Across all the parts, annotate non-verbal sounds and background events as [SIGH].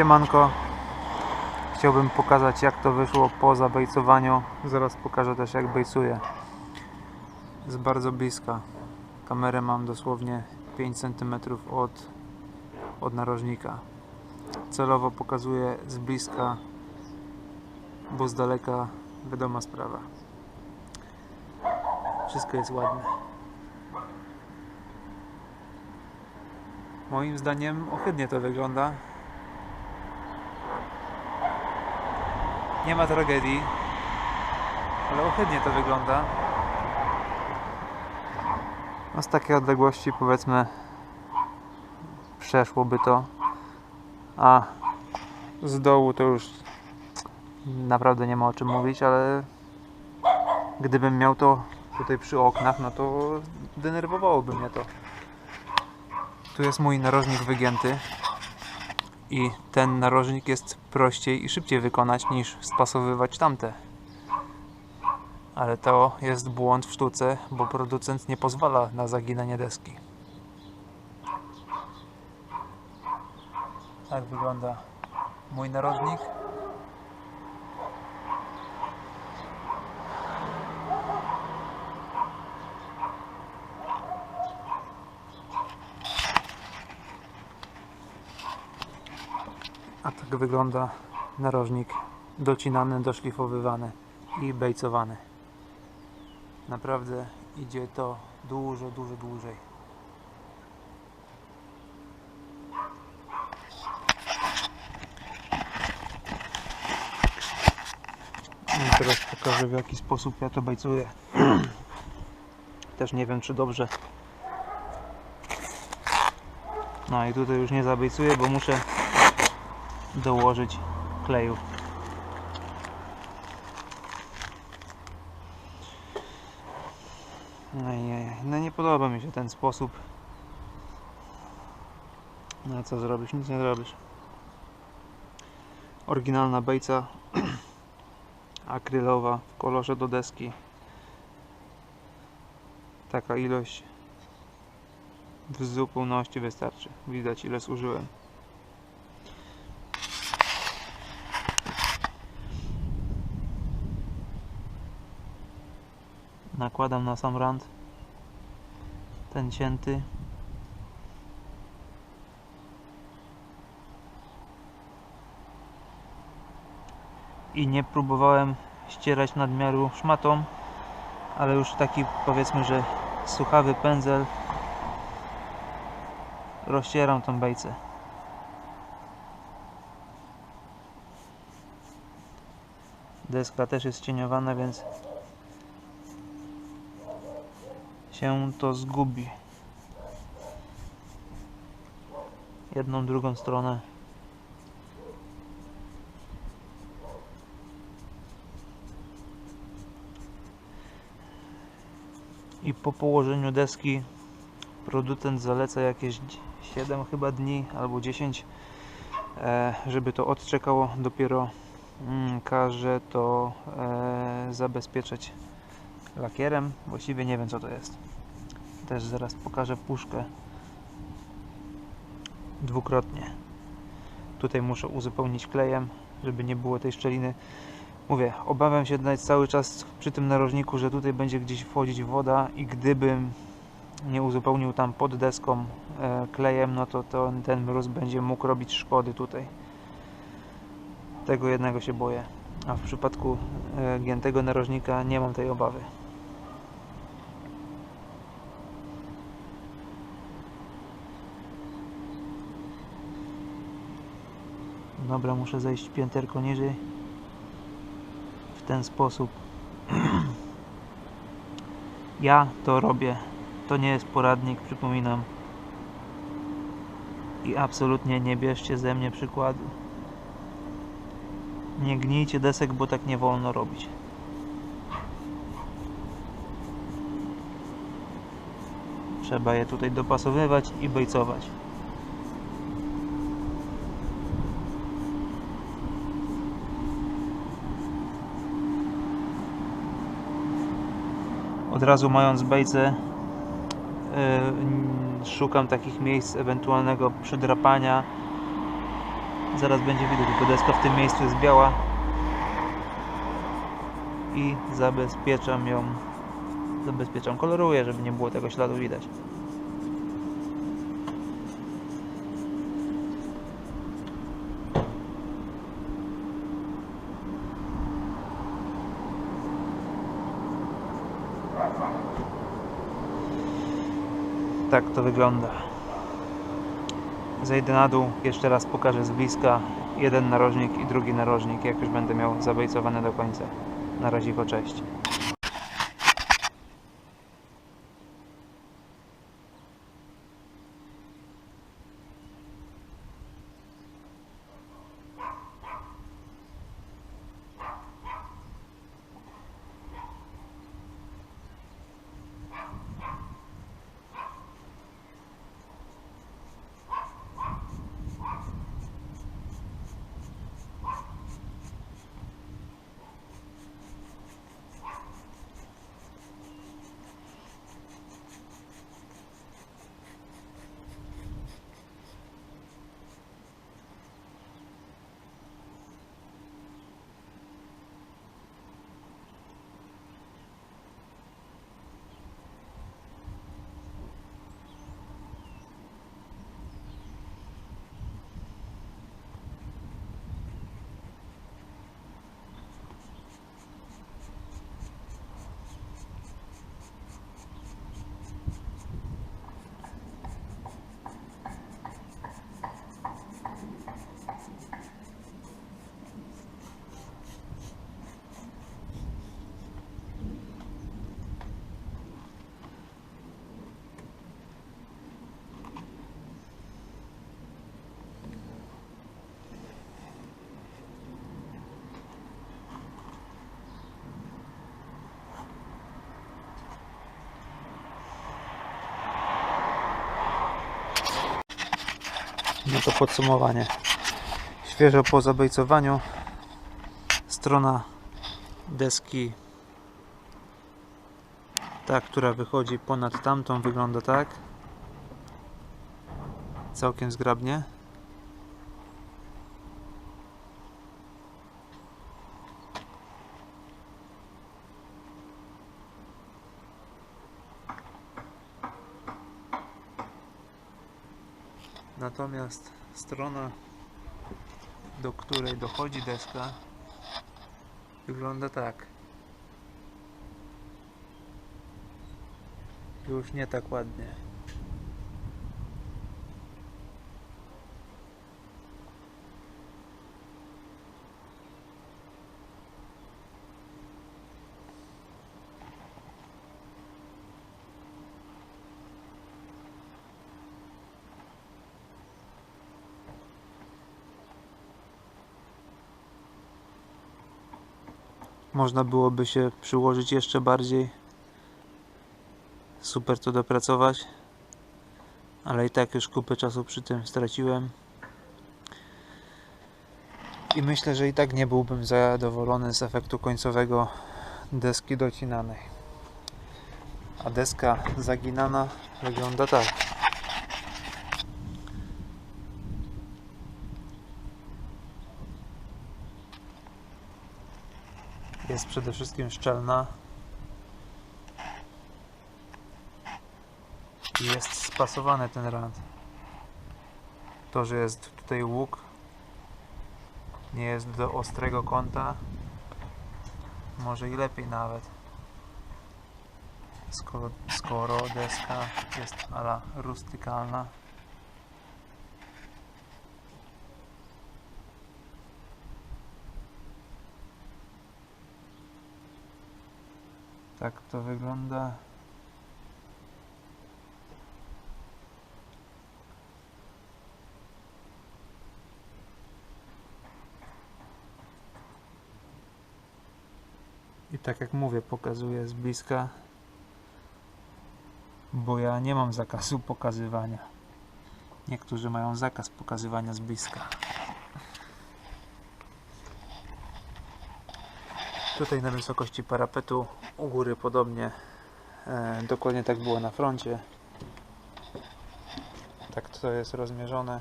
Siemanko. Chciałbym pokazać jak to wyszło po zabejcowaniu. Zaraz pokażę też jak bejcuję. Z bardzo bliska. Kamerę mam dosłownie 5 cm od, od narożnika. Celowo pokazuję z bliska, bo z daleka wiadoma sprawa. Wszystko jest ładne. Moim zdaniem ohydnie to wygląda. Nie ma tragedii, ale ohydnie to wygląda. No z takiej odległości powiedzmy przeszłoby to, a z dołu to już naprawdę nie ma o czym mówić, ale gdybym miał to tutaj przy oknach, no to denerwowałoby mnie to. Tu jest mój narożnik wygięty i ten narożnik jest prościej i szybciej wykonać niż spasowywać tamte. Ale to jest błąd w sztuce, bo producent nie pozwala na zaginanie deski. Tak wygląda mój narożnik. A tak wygląda narożnik docinany, doszlifowywany i bejcowany. Naprawdę idzie to dużo, dużo dłużej. I teraz pokażę w jaki sposób ja to bejcuję. [CLEARS THROAT] Też nie wiem czy dobrze. No i tutaj już nie zabejcuję, bo muszę dołożyć kleju. No, i- no nie podoba mi się ten sposób. No co zrobisz? Nic nie zrobisz. Oryginalna bejca [CLEARS THROAT] akrylowa w kolorze do deski. Taka ilość w zupełności wystarczy. Widać ile zużyłem. Nakładam na sam rand. Ten cięty. I nie próbowałem ścierać nadmiaru szmatą ale już taki powiedzmy, że suchawy pędzel. Rozcieram tą bejcę. Deska też jest cieniowana, więc się to zgubi. Jedną, drugą stronę. I po położeniu deski producent zaleca jakieś 7 chyba dni albo 10 e, żeby to odczekało dopiero mm, każe to e, zabezpieczać lakierem. Właściwie nie wiem co to jest. Też zaraz pokażę puszkę dwukrotnie. Tutaj muszę uzupełnić klejem, żeby nie było tej szczeliny. Mówię, obawiam się cały czas przy tym narożniku, że tutaj będzie gdzieś wchodzić woda i gdybym nie uzupełnił tam pod deską e, klejem, no to, to ten mróz będzie mógł robić szkody tutaj. Tego jednego się boję. A w przypadku e, giętego narożnika nie mam tej obawy. Dobra, muszę zejść pięterko niżej. W ten sposób. [CLEARS THROAT] ja to robię. To nie jest poradnik, przypominam. I absolutnie nie bierzcie ze mnie przykładu. Nie gnijcie desek, bo tak nie wolno robić. Trzeba je tutaj dopasowywać i bejcować. Od razu mając bejcę yy, szukam takich miejsc ewentualnego przydrapania zaraz będzie widać, bo deska w tym miejscu jest biała i zabezpieczam ją zabezpieczam, koloruję, żeby nie było tego śladu widać. Tak to wygląda. Zejdę na dół, jeszcze raz pokażę z bliska jeden narożnik i drugi narożnik, jak już będę miał zabejcowane do końca. Na razie cześć. No to podsumowanie. Świeżo po zabejcowaniu. Strona deski. Ta, która wychodzi ponad tamtą wygląda tak. Całkiem zgrabnie Natomiast strona, do której dochodzi deska, wygląda tak. Już nie tak ładnie. Można byłoby się przyłożyć jeszcze bardziej. Super to dopracować. Ale i tak już kupę czasu przy tym straciłem. I myślę, że i tak nie byłbym zadowolony z efektu końcowego deski docinanej. A deska zaginana wygląda tak. Jest przede wszystkim szczelna. I jest spasowany ten rand to, że jest tutaj łuk nie jest do ostrego kąta. Może i lepiej nawet. Skoro, skoro deska jest ala rustykalna Tak to wygląda. I tak jak mówię, pokazuję z bliska, bo ja nie mam zakazu pokazywania. Niektórzy mają zakaz pokazywania z bliska. Tutaj na wysokości parapetu u góry podobnie. E, dokładnie tak było na froncie. Tak to jest rozmierzone.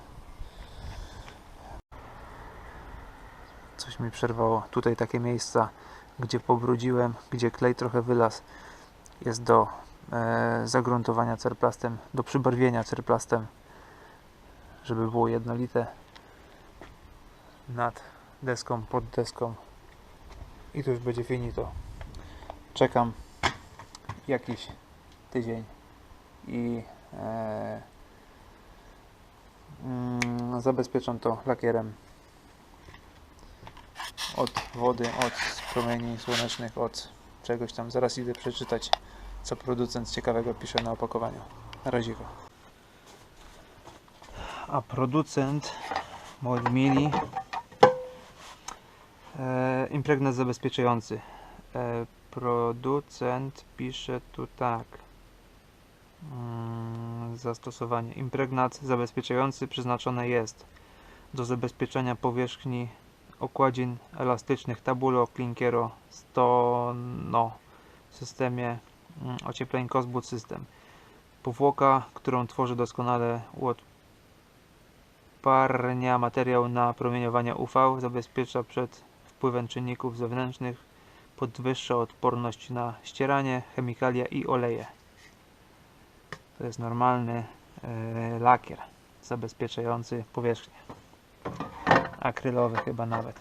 coś mi przerwało. Tutaj takie miejsca, gdzie pobrudziłem, gdzie klej trochę wylazł, jest do e, zagruntowania cerplastem, do przybarwienia cerplastem, żeby było jednolite nad deską, pod deską i to już będzie finito. Czekam jakiś tydzień i e, mm, zabezpieczam to lakierem od wody, od promieni słonecznych, od czegoś tam. Zaraz idę przeczytać, co producent ciekawego pisze na opakowaniu. Na razie. A producent, moi mili, e, impregnat zabezpieczający. E, producent pisze tu tak. Mm, zastosowanie. Impregnat zabezpieczający przeznaczony jest do zabezpieczenia powierzchni okładzin elastycznych Tabulo, Klinkero, Stono w systemie mm, ociepleń System. Powłoka, którą tworzy doskonale uodparnia materiał na promieniowanie UV, zabezpiecza przed wpływem czynników zewnętrznych, podwyższa odporność na ścieranie, chemikalia i oleje. To jest normalny e, lakier zabezpieczający powierzchnię. Akrylowy chyba nawet.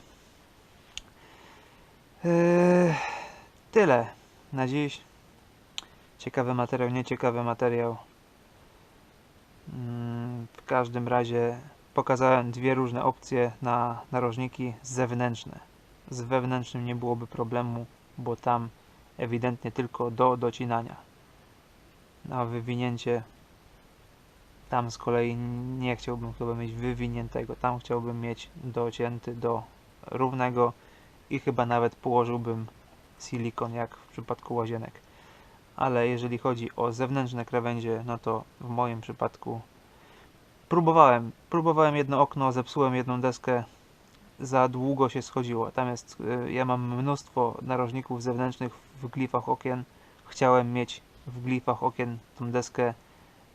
E, tyle na dziś. Ciekawy materiał, nieciekawy materiał. Mm, W każdym razie pokazałem dwie różne opcje na narożniki zewnętrzne. Z wewnętrznym nie byłoby problemu, bo tam ewidentnie tylko do docinania. Na wywinięcie tam z kolei nie chciałbym chyba mieć wywiniętego. Tam chciałbym mieć docięty do równego i chyba nawet położyłbym silikon jak w przypadku łazienek. Ale jeżeli chodzi o zewnętrzne krawędzie, no to w moim przypadku próbowałem. Próbowałem jedno okno, zepsułem jedną deskę, za długo się schodziło. Jest, y, ja mam mnóstwo narożników zewnętrznych w glifach okien. Chciałem mieć w glifach okien tą deskę,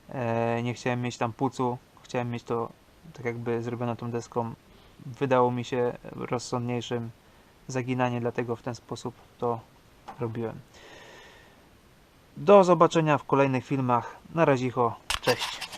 e, nie chciałem mieć tam pucu, chciałem mieć to tak jakby zrobione tą deską. Wydało mi się rozsądniejszym zaginanie, dlatego w ten sposób to robiłem. Do zobaczenia w kolejnych filmach. Na razie, cześć.